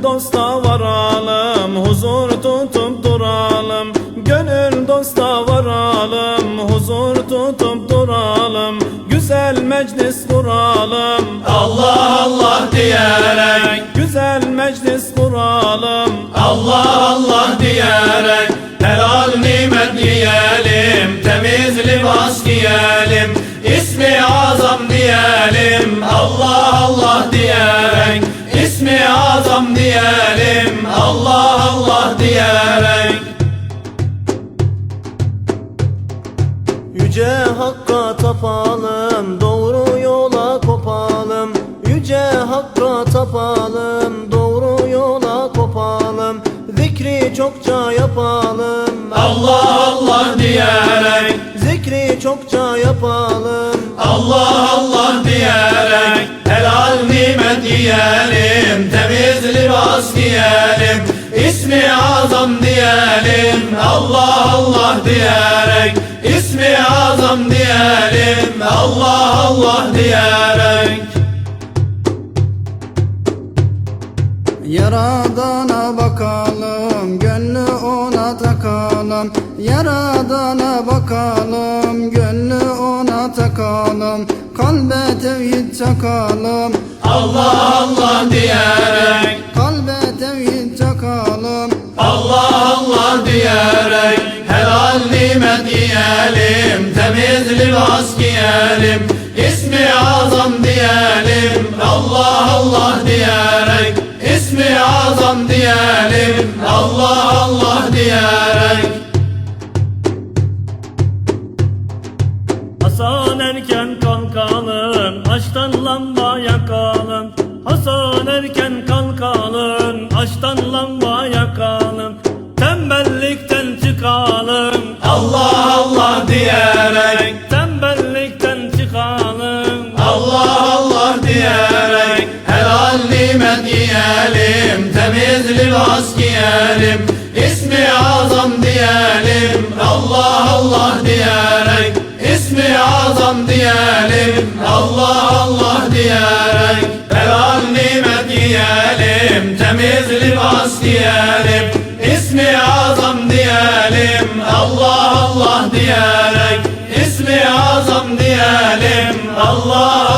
Gönül dosta varalım Huzur tutup duralım. Gönül dosta varalım Huzur tutup duralım. Güzel meclis kuralım. Allah Allah diyerek. Güzel meclis kuralım. Allah Allah diyerek. Helal nimet yiyelim Temiz libas giyelim İsmi azam diyelim Allah Allah diyerek. İsmi azam diyelim Allah Allah diyerek. Yüce Hakk'a tapalım, doğru yola kopalım. Yüce Hakk'a tapalım, doğru yola kopalım. Zikri çokça yapalım, Allah Allah diyerek. Zikri çokça yapalım. Allah Allah diyerek. Helal nimet yiyelim Temiz libas giyelim İsmi azam diyelim Allah Allah diyerek. İsmi azam diyelim Allah Allah diyerek. Yaradana bakalım, gönlü ona takalım. Yaradana bakalım, gönlü ona takalım. Kalbe tevhid çakalım, Allah Allah Temiz libas giyelim İsmi azam diyelim Allah Allah diyerek İsmi azam diyelim Allah Allah diyerek. Hasan erken kalkalım Açtan lamba yakalım Hasan erken kalkalım Açtan lamba yakalım Tembellikten çıkalım Libas giyelim İsmi azam diyelim Allah Allah diyerek. İsmi azam diyelim Allah Allah diyerek. Helal nimet yiyelim Temiz libas giyelim İsmi azam diyelim Allah Allah diyerek. İsmi azam diyelim Allah